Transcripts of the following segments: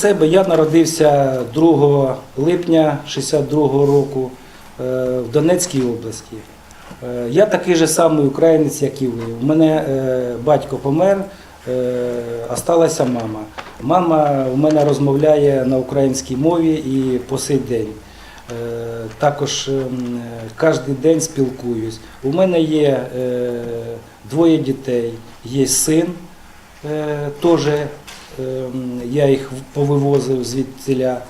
себе я народився 2 липня 62 року е, в Донецькій області. Е, Я такий же самий українець, як і ви. У мене е, батько помер, осталася мама. Мама у мене розмовляє на українській мові і по сей день. Також ем, кожен день спілкуюсь. У мене є двоє дітей, є син, теж я їх повивозив звідтіля,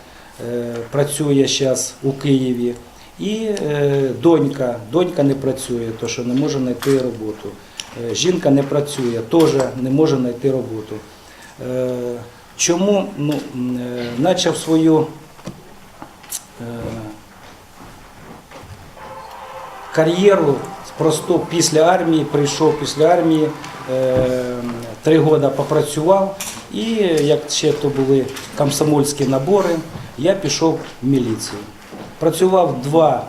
е, працює зараз у Києві. І е, донька, донька не працює, то що не може знайти роботу. Е, Жінка не працює, теж не може знайти роботу. Чому ну, почав свою кар'єру просто після армії, прийшов після армії, три роки попрацював, і як ще то були комсомольські набори, я пішов в міліцію. Працював два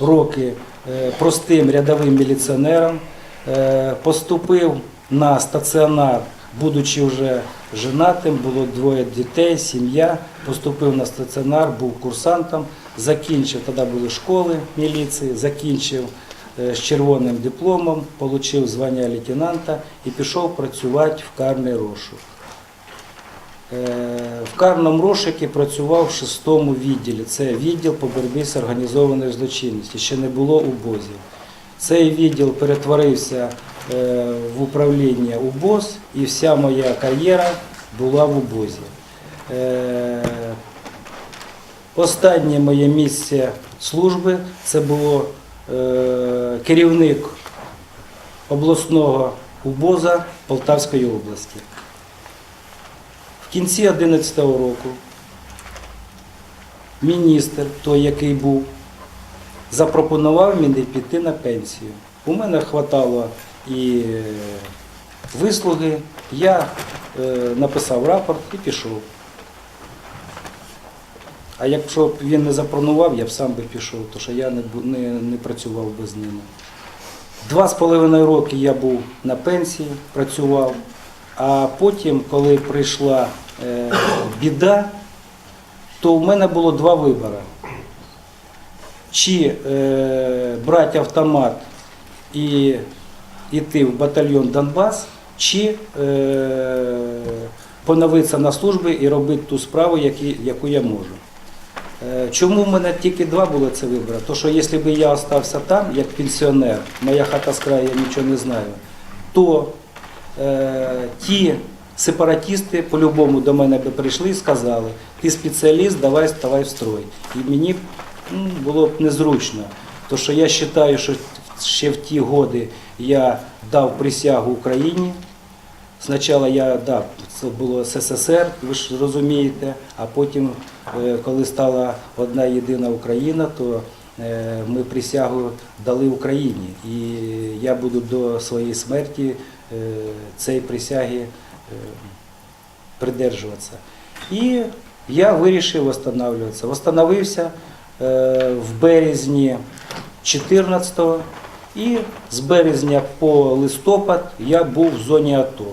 роки е, простим рядовим міліціонером, е, поступив на стаціонар, будучи вже женатим, було двоє дітей, сім'я, поступив на стаціонар, був курсантом, закінчив, тоді були школи міліції, закінчив е, з червоним дипломом, отримав звання лейтенанта і пішов працювати в карний розшук. Е, В карному розшуку працював в шестому відділі. Це відділ по боротьбі з організованою злочинністю. Ще не було УБОЗів. Цей відділ перетворився е, в управління УБОЗ, і вся моя кар'єра була в УБОЗі. Е, Останнє моє місце служби це е, керівник обласного УБОЗа Полтавської області. Кінці 2011 року міністр, той, який був, запропонував мені піти на пенсію. У мене хватало і е, вислуги, я е, написав рапорт і пішов. А якщо б він не запропонував, я б сам би пішов, тому що я не, не, не працював без ними. Два з половиною роки я був на пенсії, працював, а потім, коли прийшла біда, то в мене було два вибори. Чи е, брати автомат і йти в батальйон Донбас, чи е, поновитися на службі і робити ту справу, які, яку я можу. Е, Чому в мене тільки два було це вибори? То що якщо б я залишився там, як пенсіонер, моя хата з краю, я нічого не знаю, то е, ті сепаратисти по-любому до мене би прийшли і сказали, ти спеціаліст, давай ставай в строй. І мені ну, було б незручно. То що я вважаю, що ще в ті годи я дав присягу Україні. Спочатку я да, це було СССР, ви ж розумієте, а потім, е, коли стала одна єдина Україна, то е, ми присягу дали Україні. І я буду до своєї смерті е, цієї присяги придержуватися. І я вирішив встановлюватися. Встановився е, в березні 14-го і з березня по листопад я був в зоні АТО.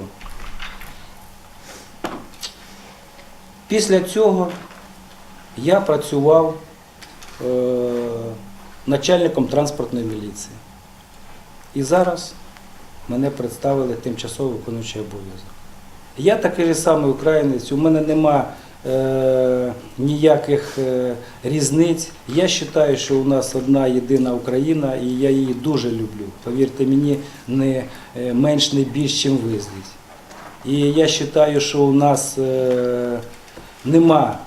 Після цього я працював е, начальником транспортної міліції. І зараз мене представили тимчасово виконуючий обов'язок. Я такий же самий українець, у мене нема е, ніяких е, різниць. Я вважаю, що у нас одна єдина Україна, і я її дуже люблю. Повірте мені, не е, менш, не більш, ніж ви здесь. І я вважаю, що у нас е, нема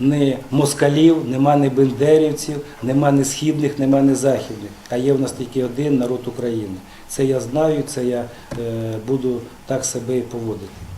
ні москалів, нема ні бендерівців, нема ні східних, нема ні західних. А є в нас тільки один народ України. Це я знаю, це я е, буду так себе і поводити.